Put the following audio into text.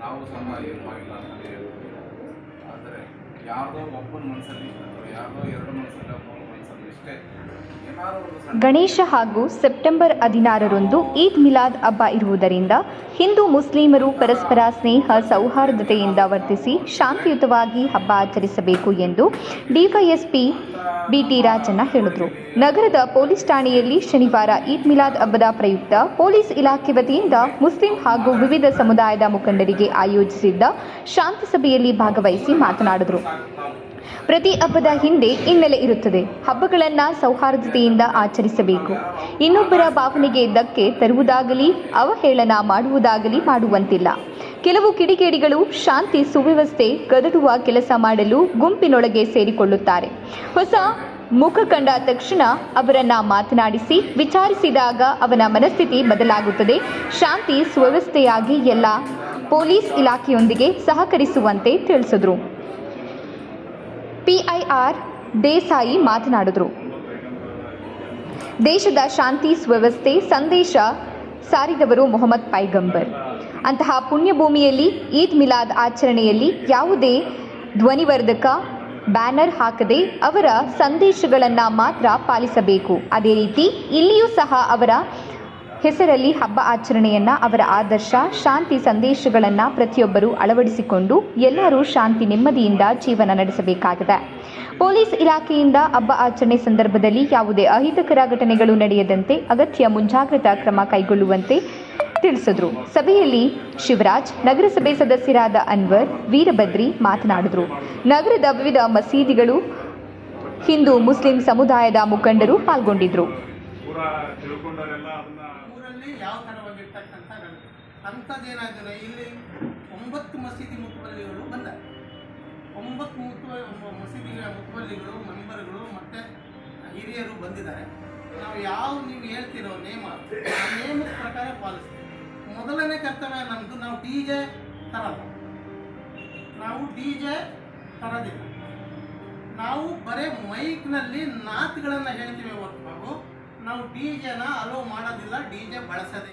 ನಾವು ಸಹ ಏನು ಮಾಡಿಲ್ಲ ಅಂತ ಹೇಳ್ಬೋದು ಆದರೆ ಯಾರದೋ ಒಬ್ಬನ ಮನಸ್ಸಲ್ಲಿ ಅಥವಾ ಯಾರದೋ ಎರಡು ಮನಸ್ಸಲ್ಲಿ ಮೂರು ಮನಸ್ಸಲ್ಲಿ ಇಷ್ಟೇ ಗಣೇಶ ಹಾಗೂ ಸೆಪ್ಟೆಂಬರ್ ಹದಿನಾರರಂದು ಈದ್ ಮಿಲಾದ್ ಹಬ್ಬ ಇರುವುದರಿಂದ ಹಿಂದೂ ಮುಸ್ಲಿಮರು ಪರಸ್ಪರ ಸ್ನೇಹ, ಸೌಹಾರ್ದತೆಯಿಂದ ವರ್ತಿಸಿ ಶಾಂತಿಯುತವಾಗಿ ಹಬ್ಬ ಆಚರಿಸಬೇಕು ಎಂದು ಡಿವೈಎಸ್ಪಿ ಬಿಟಿ ರಾಜಣ್ಣ ಹೇಳಿದರು. ನಗರದ ಪೊಲೀಸ್ ಠಾಣೆಯಲ್ಲಿ ಶನಿವಾರ ಈದ್ ಮಿಲಾದ್ ಹಬ್ಬದ ಪ್ರಯುಕ್ತ ಪೊಲೀಸ್ ಇಲಾಖೆ ವತಿಯಿಂದ ಮುಸ್ಲಿಂ ಹಾಗೂ ವಿವಿಧ ಸಮುದಾಯದ ಮುಖಂಡರಿಗೆ ಆಯೋಜಿಸಿದ್ದ ಶಾಂತಿ ಸಭೆಯಲ್ಲಿ ಭಾಗವಹಿಸಿ ಮಾತನಾಡಿದರು. ಪ್ರತಿ ಹಬ್ಬದ ಹಿಂದೆ ಹಿನ್ನೆಲೆ ಇರುತ್ತದೆ. ಹಬ್ಬಗಳನ್ನು ಸೌಹಾರ್ದತೆಯಿಂದ ಆಚರಿಸಬೇಕು. ಇನ್ನೊಬ್ಬರ ಭಾವನೆಗೆ ಧಕ್ಕೆ ತರುವುದಾಗಲಿ, ಅವಹೇಳನ ಮಾಡುವುದಾಗಲಿ ಮಾಡುವಂತಿಲ್ಲ. ಕೆಲವು ಕಿಡಿಗೇಡಿಗಳು ಶಾಂತಿ ಸುವ್ಯವಸ್ಥೆ ಗದಡುವ ಕೆಲಸ ಮಾಡಲು ಗುಂಪಿನೊಳಗೆ ಸೇರಿಕೊಳ್ಳುತ್ತಾರೆ. ಹೊಸ ಮುಖ ಕಂಡ ತಕ್ಷಣ ಅವರನ್ನು ಮಾತನಾಡಿಸಿ, ವಿಚಾರಿಸಿದಾಗ ಅವನ ಮನಸ್ಥಿತಿ ಬದಲಾಗುತ್ತದೆ. ಶಾಂತಿ ಸುವ್ಯವಸ್ಥೆಯಾಗಿ ಎಲ್ಲ ಪೊಲೀಸ್ ಇಲಾಖೆಯೊಂದಿಗೆ ಸಹಕರಿಸುವಂತೆ ತಿಳಿಸಿದರು. ಪಿಐಆರ್ ದೇಸಾಯಿ ಮಾತನಾಡಿದರು. ದೇಶದ ಶಾಂತಿ ಸುವ್ಯವಸ್ಥೆ ಸಂದೇಶ ಸಾರಿದವರು ಮೊಹಮ್ಮದ್ ಪೈಗಂಬರ್. ಅಂತಹ ಪುಣ್ಯಭೂಮಿಯಲ್ಲಿ ಈದ್ ಮಿಲಾದ್ ಆಚರಣೆಯಲ್ಲಿ ಯಾವುದೇ ಧ್ವನಿವರ್ಧಕ, ಬ್ಯಾನರ್ ಹಾಕದೆ ಅವರ ಸಂದೇಶಗಳನ್ನು ಮಾತ್ರ ಪಾಲಿಸಬೇಕು. ಅದೇ ರೀತಿ ಇಲ್ಲಿಯೂ ಸಹ ಅವರ ಹೆಸರಲ್ಲಿ ಹಬ್ಬ ಆಚರಣೆಯನ್ನ, ಅವರ ಆದರ್ಶ, ಶಾಂತಿ ಸಂದೇಶಗಳನ್ನು ಪ್ರತಿಯೊಬ್ಬರು ಅಳವಡಿಸಿಕೊಂಡು ಎಲ್ಲರೂ ಶಾಂತಿ, ನೆಮ್ಮದಿಯಿಂದ ಜೀವನ ನಡೆಸಬೇಕಾಗಿದೆ. ಪೊಲೀಸ್ ಇಲಾಖೆಯಿಂದ ಹಬ್ಬ ಆಚರಣೆ ಸಂದರ್ಭದಲ್ಲಿ ಯಾವುದೇ ಅಹಿತಕರ ಘಟನೆಗಳು ನಡೆಯದಂತೆ ಅಗತ್ಯ ಮುಂಜಾಗ್ರತಾ ಕ್ರಮ ಕೈಗೊಳ್ಳುವಂತೆ ತಿಳಿಸಿದ್ರು. ಸಭೆಯಲ್ಲಿ ಶಿವರಾಜ್, ನಗರಸಭೆ ಸದಸ್ಯರಾದ ಅನ್ವರ್, ವೀರಭದ್ರಿ ಮಾತನಾಡಿದರು. ನಗರದ ವಿವಿಧ ಮಸೀದಿಗಳು, ಹಿಂದೂ, ಮುಸ್ಲಿಂ ಸಮುದಾಯದ ಮುಖಂಡರು ಪಾಲ್ಗೊಂಡಿದ್ದರು ಪೂರಾ ಯಾವ ಥರವಾಗಿರ್ತಕ್ಕಂಥ ಅಂಥದ್ದೇನಾದರೆ ಇಲ್ಲಿ ಒಂಬತ್ತು ಮಸೀದಿ ಮುತುವಲ್ಲಿಗಳು ಬಂದ. ಒಂಬತ್ತು ಮುತುವ ಮಸೀದಿಗಳ ಮುತುವಲ್ಲಿಗಳು, ಮೆಂಬರ್ಗಳು ಮತ್ತು ಹಿರಿಯರು ಬಂದಿದ್ದಾರೆ. ನಾವು ಯಾವ, ನೀವು ಹೇಳ್ತಿರೋ ನೇಮ, ಆ ನೇಮದ ಪ್ರಕಾರ ಪಾಲಿಸ್ತೀವಿ. ಮೊದಲನೇ ಕರ್ತವ್ಯ ನಮ್ಮದು ನಾವು ಡಿ ಜೆ ತರೋದು. ನಾವು ಡಿ ಜೆ ತರೋದಿಲ್ಲ. ನಾವು ಬರೇ ಮೈಕ್ನಲ್ಲಿ ನಾತ್ಗಳನ್ನು ಹೇಳ್ತೀವಿ ಹೊರತು ನಾವು ಡಿ ಜೆನ ಅಲೋ ಮಾಡೋದಿಲ್ಲ ಡಿ ಜೆ ಬಳಸೋದೇ